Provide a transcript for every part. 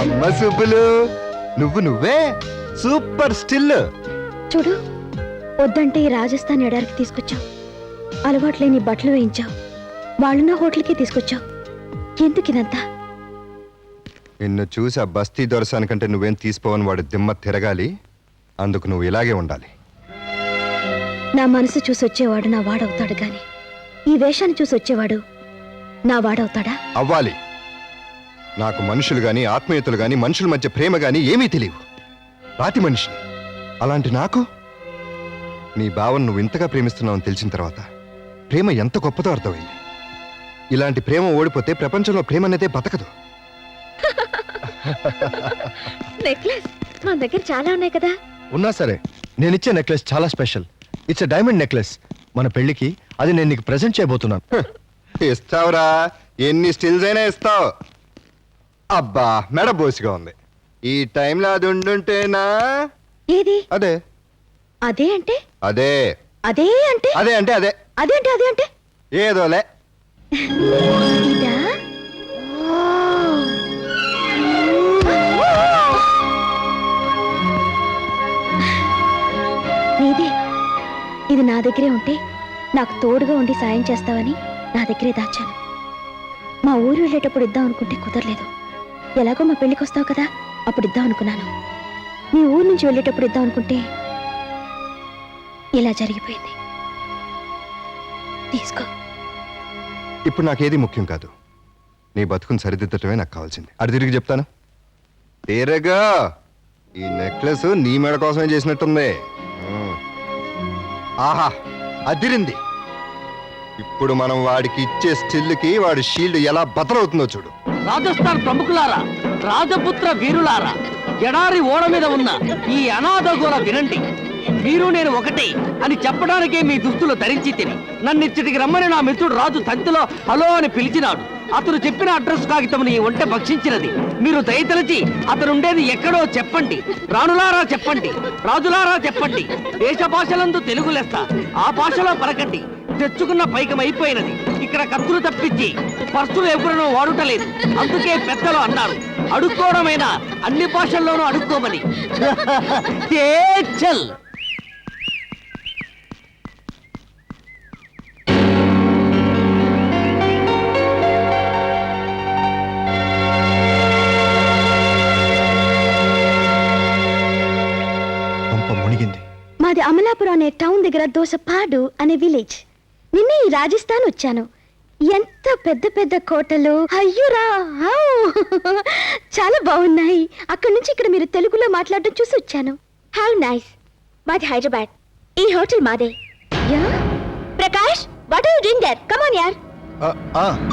అమ్మ సుబ్బులు నువ్వు నువ్వే? Super still. చూడు వద్దంటే ఈ రాజస్థాన్ ఎడారికి తీసుకొచ్చావు. అలవాట్లేని బట్టలు వేయించావు. వాళ్ళున్న హోటల్కి తీసుకొచ్చావు. ఎందుకు ఇదంతా నిన్ను చూసి ఆ బస్తీ దొరసానికంటే నువ్వేం తీసుకోవని వాడు దిమ్మ తిరగాలి. అందుకు నువ్వు ఇలాగే ఉండాలి. నా మనసు చూసి వచ్చేవాడు నా వాడవుతాడు గాని ఈ వేషాన్ని చూసి వచ్చేవాడు నా వాడవుతాడా? అవ్వాలి. నాకు మనుషులు గాని ఆత్మీయతలు గాని మనుషుల మధ్య ప్రేమ గాని ఏమీ తెలియవు. రాతి మనిషి అలాంటి నాకు? నీ భావన నువ్వు ఇంతగా ప్రేమిస్తున్నావని తెలిసిన తర్వాత ప్రేమ ఎంత గొప్పదో అర్థమైంది. ఇలాంటి ప్రేమ ఓడిపోతే ప్రపంచంలో ప్రేమ అనేదే బతకదు. నెక్లెస్ మన దగ్గర చాలా ఉన్నాయి కదా. ఉన్నా సరే నేను ఇచ్చే నెక్లెస్ చాలా స్పెషల్ ఇట్స్ డైమండ్ నెక్లెస్ మన పెళ్ళికి అది నేను నీకు ప్రెజెంట్ చేయబోతున్నాను. ఇస్తావురా. ఎన్ని స్టిల్స్ అయినా ఇస్తావు. అబ్బా మెడ బోసిగా ఉంది. ఈ టైంలో అది ఉండుంటేనా? ఏది? అదే. అదే అంటే? అదే. అదే అంటే? అదే అంటే అదే. అదే అంటే అదే అంటే? ఏదోలే. ఇదా నా దగ్గరే ఉంటే నాకు తోడుగా ఉండి సాయం చేస్తావని నా దగ్గరే దాచాను. మా ఊరు వెళ్ళేటప్పుడు ఇద్దాం అనుకుంటే కుదరలేదు. ఎలాగో మా పెళ్ళికి వస్తావు కదా అప్పుడు ఇద్దాం అనుకున్నాను. మీ ఊరు నుంచి వెళ్ళేటప్పుడు ఇద్దాం అనుకుంటే ఇలా జరిగిపోయింది. తీసుకో. ఇప్పుడు నాకేది ముఖ్యం కాదు. నీ బతుకుని సరిదిద్దటమే నాకు కావాల్సింది. అటు తిరిగి చెప్తాను. తీరగా ఈ నెక్లెస్ నీ మెడ కోసమే చేసినట్టుంది. ఆహా అదిరింది. ఇప్పుడు మనం వాడికి ఇచ్చే స్టిల్కి వాడి షీల్డ్ ఎలా బదలవుతుందో చూడు. రాజస్థాన్ ప్రముఖులారా రాజపుత్ర వీరులారా ఎడారి ఓడ మీద ఉన్న ఈ అనాథగోల వినండి. మీరు నేను ఒకటే అని చెప్పడానికే మీ దుస్తులు ధరించి తిని నన్నిచ్చటికి రమ్మని నా మిత్రుడు రాజు తంతిలో హలో అని పిలిచినాడు. అతను చెప్పిన అడ్రస్ కాగితం నీ ఒంటె భక్షించినది. మీరు దయతలచి అతనుండేది ఎక్కడో చెప్పండి. రాణులారా చెప్పండి. రాజులారా చెప్పండి. దేశ భాషలందు తెలుగు లెస్త ఆ భాషలో పలకండి. తెచ్చుకున్న పైకం అయిపోయినది. ఇక్కడ కత్తులు తప్పించి పర్సులు ఎవరినో వాడుటలేదు. అందుకే పెద్దలు అన్నారు. అడుక్కోవడమైనా అన్ని భాషల్లోనూ అడుక్కోమని. పంప మునిగింది. మాది అమలాపురం అనే టౌన్ దగ్గర దోసపాడు అనే విలేజ్. నిన్న ఈ రాజస్థాన్ వచ్చాను. ఎంత పెద్ద పెద్ద కోటలు. అయ్యురా! చాలా బాగున్నాయి. అక్కడి నుంచి ఇక్కడ మీరు తెలుగులో మాట్లాడడం చూసి వచ్చాను. How nice. మాది హైదరాబాద్. ఈ హోటల్ మాదే. Yeah? Prakash what are you doing there come on యార్ ఆ, ఆ,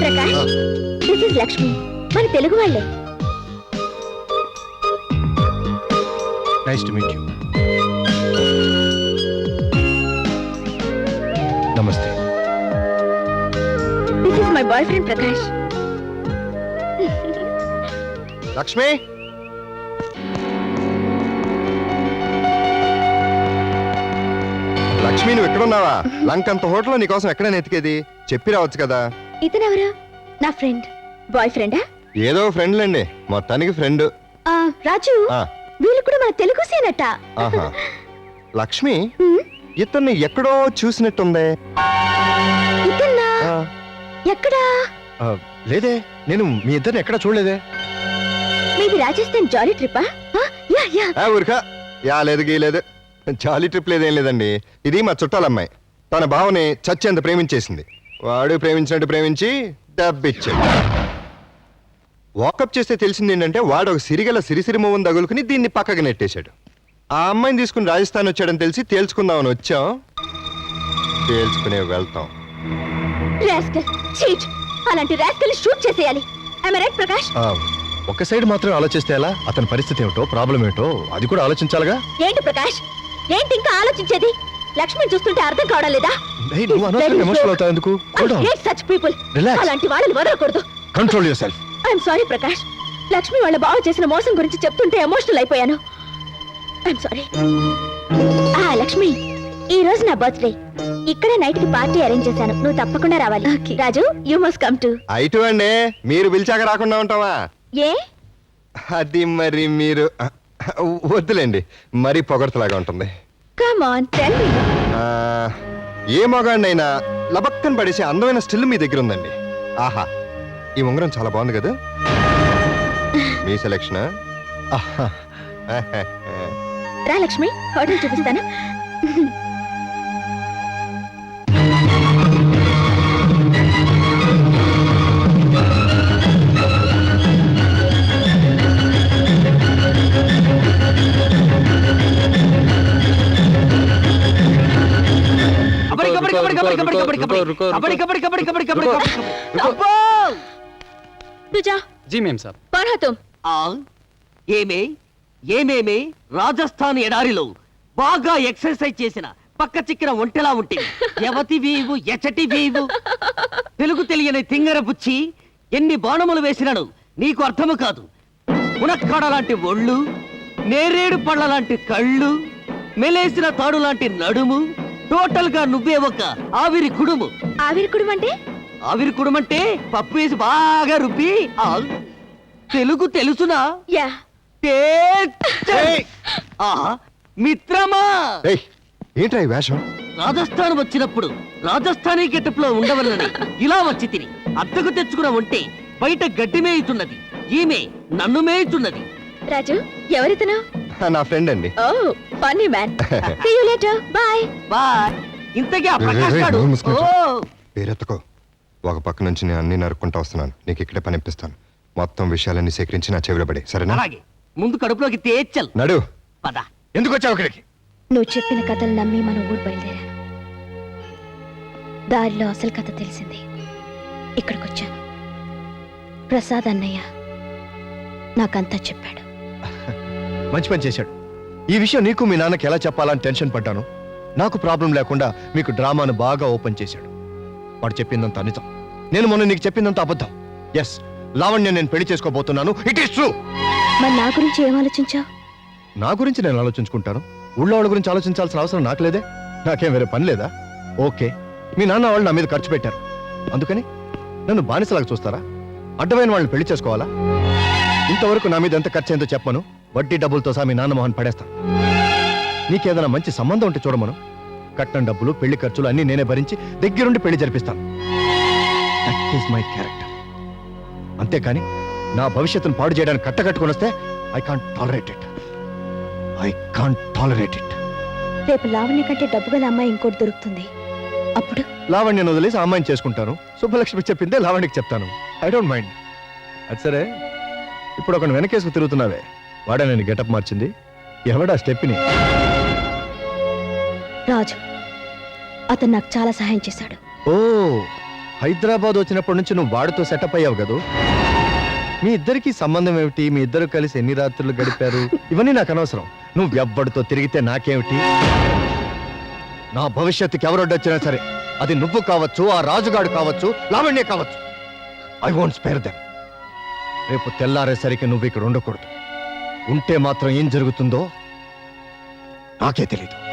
ప్రకాష్ దిస్ ఇస్ లక్ష్మి మన తెలుగు వాళ్ళే. నైస్ టు మీట్ యూ నమస్తే this is my boy friend Prakash Lakshmi Lakshmi నువ్వు ఎక్కడున్నావా? లంకంత హోటల్లో నీకోసం ఎక్కడైనా ఎతికేది? చెప్పి రావచ్చు కదా. ఇతనెవరు? నా ఫ్రెండ్. బాయ్ ఫ్రెండా ఏదో ఫ్రెండ్లండి. మొత్తానికి ఫ్రెండ్. రాజు ఆ. వీళ్ళు కూడా మన తెలుగు సేనట. ఆహా. లక్ష్మి? ఇతన్ని ఎక్కడో చూసినట్టుందే. ఇతన్నా? ఆ, ఎక్కడా? ఆ, లేదే నేను మీ ఇద్దరిని ఎక్కడ చూడలేదే. మీది రాజస్థాన్ జాలీ ట్రిప్పా? Yeah yeah. ఆ, ఊరికా. యా లేదు గీలేదు జాలీ ట్రిప్ లేదేం లేదండి. ఇది మా చుట్టాలమ్మాయి తన భావని చచ్చేంత ప్రేమించేసింది. వాడు ప్రేమించినట్టు ప్రేమించి డబ్బిచ్చాడు వాకప్ చేస్తే తెలిసింది ఏంటంటే వాడు ఒక సిరిగల సిరిసిరి మొవ్వను తగులుకుని దీన్ని పక్కకు నెట్టేశాడు. ఆ అమ్మాయిని తీసుకుని రాజస్థాన్ వచ్చాడని తెలిసి తేల్చుకుందామని వచ్చాం. తేల్చుకునే వెళ్తాం. Rascal cheat! అలాంటి రాస్కల్ షూట్ చేసేయాలి. I right Prakash? ఆ, ఒక సైడ్ మాత్రం ఆలోచిస్తే ఎలా? అతని పరిస్థితి ఏమిటో ప్రాబ్లం ఏమిటో అది కూడా ఆలోచించాలిగా? ఏంటి ప్రకాష్? ఏంటి ఇంకా ఆలోచించేది? లక్ష్మిని చూస్తుంటే అర్థం కావడం లేదా? ఏయ్, నువ్వు అనవసరం ఎమోషనల్ అవుతావు ఎందుకు? Such people Relax. అలాంటి వాళ్ళని వదలకూడదు. Control your self I'm sorry Prakash Lakshmi వాళ్ళ బావ చేసిన మోసం గురించి చెప్తుంటే ఎమోషనల్ అయిపోయాను. ఐఎమ్ సారీ ఆ లక్ష్మి ఈ రోజు నా బర్త్డే ఇక్కడే నైట్కి పార్టీ అరేంజ్ చేశాను. నువ్వు తప్పకుండా రావాలి. Raju you must come to అయిటు అండి. మీరు పిలిచాక రాకుండా ఉంటావా? ఏ? అది మరి మీరు వద్దులేండి. మరీ పొగడతలాగా ఉంటుంది. కమ్ ఆన్ టెల్ మీ ఏ మగాడినైనా లబక్కన పడేసి అందమైన స్టిల్ మీ దగ్గర ఉందండి. ఆహా ఈ ఉంగరం చాలా బాగుంది కదా మీ సెలక్షన్ రా లక్ష్మి హోటల్ చూపిస్తాను కబడి కబడి కబడి కబడి కబడి కబడి కబడి కబడి కబడి కబడి కబడి కబడి కబడ్డీ కబడ్డీ అబ్బో! తుజా जी मैम साहब कौन हो तुम ఆ ఏమే ఏమేమే రాజస్థాన్ ఎడారిలో బాగా ఎక్సర్సైజ్ చేసిన పక్క చిక్కిన ఒంటెలా ఉంటే యవతి వీవు ఎచటి వీవు తెలుగు తెలియని తింగర బుచ్చి ఎన్ని బాణములు వేసినాను నీకు అర్థము కాదు మునక్కాడ లాంటి ఒళ్ళు నేరేడు పళ్ళ లాంటి కళ్ళు మెలేసిన తాడు లాంటి నడుము టోటల్ గా నువ్వే ఒక ఆవిరి కుడుము ఆవిరికుడు అంటే ఆవిరి కుడుమంటే పప్పు వేసి బాగా రుబ్బి ఆ, తెలుగు తెలుసునా? యా. ఆహా, మిత్రమా? ఏయ్ ఏంట్రా ఈ వేషం? రాజస్థాన్ వచ్చినప్పుడు రాజస్థానీ గెటప్లో ఉండవల్లని ఇలా వచ్చి తిని అద్దకు తెచ్చుకున్న ఉంటే బయట గడ్డి మేయుతున్నది ఈమె నన్ను మేయుతున్నది. రాజు ఎవరితను? నా ఫ్రెండ్ అండి. ఓ funny man. See you later bye bye. ఇంతకీ ఆ రే, రే, ప్రకాష్ రే, గాడు? నోరు మూసుకో. ఓ. పేరెత్తుకో. ఒక పక్క నుంచి నేను అన్ని నరుక్కుంటా వస్తున్నాను. నీకు ఇక్కడే పనిపిస్తాను మొత్తం విషయాలన్నీ సేకరించి నా చెవిలో పడే సరేనా? అలాగే. ముందు కడుపులోకి తేచల్. నడు. పద. ఎందుకు వచ్చావు ఇక్కడికి? నువ్వు చెప్పిన కథలు నమ్మి మన ఊరు బయలుదేరాను దారిలో అసలు కథ తెలిసింది. ఇక్కడికి వచ్చాను ప్రసాద్ అన్నయ్య నాకంతా చెప్పాడు. మంచి పని చేశాడు. ఈ విషయం నీకు మీ నాన్నకి ఎలా చెప్పాలని టెన్షన్ పడ్డాను? నాకు ప్రాబ్లం లేకుండా మీకు డ్రామాను బాగా ఓపెన్ చేశాడు. వాడు చెప్పిందంత నిజం. నేను మొన్న నీకు చెప్పిందంత అబద్ధం. ఎస్ లావణ్య నేను పెళ్ళి చేసుకోబోతున్నాను. ఇట్ ఈస్ ట్రూ మరి నా గురించి ఏం ఆలోచించావు? నా గురించి నేను ఆలోచించుకుంటాను. ఊళ్ళో వాళ్ళ గురించి ఆలోచించాల్సిన అవసరం నాకు లేదే. నాకేం వేరే పని లేదా? ఓకే మీ నాన్న వాళ్ళు నా మీద ఖర్చు పెట్టారు. అందుకని నన్ను బానిసలాగా చూస్తారా? అడ్డమైన వాళ్ళని పెళ్ళి చేసుకోవాలా? ఇంతవరకు నా మీద ఎంత ఖర్చు అయిందో చెప్పమను. వడ్డీ డబ్బులతో సహా మీ నాన్న మొహన్ పడేస్తాను. నీకేదైనా మంచి సంబంధం ఉంటే చూడమను. కట్నం డబ్బులు పెళ్ళి ఖర్చులు అన్నీ నేనే భరించి దగ్గరుండి పెళ్ళి జరిపిస్తాను. దట్ ఈస్ మై క్యారెక్టర్ అంతేకాని నా భవిష్యత్తును పాడు చేయడానికి కట్టకట్టుకొని వస్తే I can't tolerate it I can't tolerate it రేపు లావణ్య కంటే డబ్బు గల అమ్మాయి ఇంకోటి దొరుకుతుంది. అప్పుడు? లావణ్యను వదిలేసి ఆ అమ్మాయిని చేసుకుంటాను. సుబ్బలక్ష్మి చెప్పిందే లావణ్యకి చెప్తాను. ఐ డోంట్ మైండ్ అది సరే. ఇప్పుడు ఒకని వెనకేసుకు తిరుగుతున్నావే. వాడే నేను గెటప్ మార్చింది. ఎవడా స్టెప్ని రాజు. అతను నాకు చాలా సహాయం చేశాడు. ఓ హైదరాబాద్ వచ్చినప్పటి నుంచి నువ్వు వాడితో సెటప్ అయ్యావు కదా? మీ ఇద్దరికి సంబంధం ఏమిటి? మీ ఇద్దరు కలిసి ఎన్ని రాత్రులు గడిపారు? ఇవన్నీ నాకు అనవసరం. నువ్వు ఎవ్వడితో తిరిగితే నాకేమిటి? నా భవిష్యత్తుకి ఎవరొడ్డొచ్చినా సరే అది నువ్వు కావచ్చు ఆ రాజుగాడు కావచ్చు లావణ్య కావచ్చు. ఐ వోంట్ స్పేర్ దెమ్ రేపు తెల్లారేసరికి నువ్వు ఇక్కడ ఉండకూడదు. ఉంటే మాత్రం ఏం జరుగుతుందో నాకే తెలీదు.